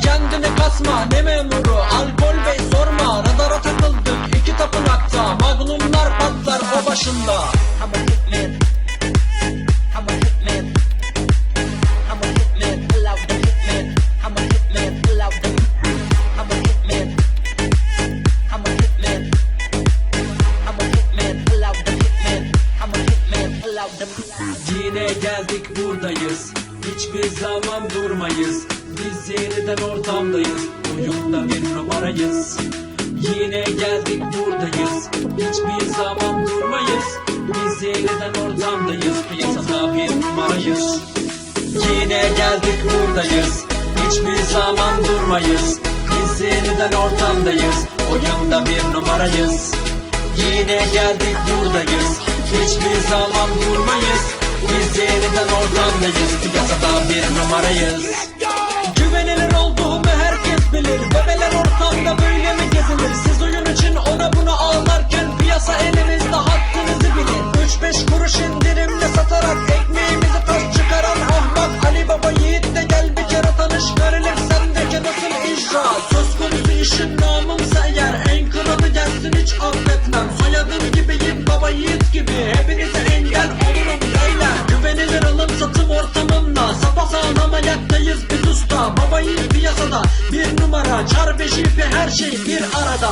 kendini kasma ne memuru Alkol bey sorma radara takıldık iki tapınakta Magnumlar patlar o başında I'm a hitman. I'm a hitman. I'm a hitman. Out the hitman. I'm a hitman. Out the. I'm a hitman. I'm a hitman. I'm a hitman. Out the hitman. I'm a hitman. Out the. Yine geldik buradayız Hiçbir zaman durmayız Biz yeniden ortamdayız. Oyunda bir numarayız Yine geldik buradayız. Hiçbir zaman durmayız. Biz yeniden ortamdayız. Piyasada bir numarayız Yine geldik buradayız. Hiçbir zaman durmayız. Biz yeniden ortamdayız. Oyunda bir numarayız Yine geldik buradayız. Hiçbir zaman durmayız. Biz yeniden ortamdayız. Piyasada bir numarayız işin namımsa eğer En kralı gelsin hiç affetmem. Soyadım gibiyim baba yiğit gibi. Hepinize engel olurum beyler. Güvenilir alım satım ortamında Sapasağlam ayaktayız biz usta. Baba yiğit piyasada bir numara. Çar beşi her şey bir arada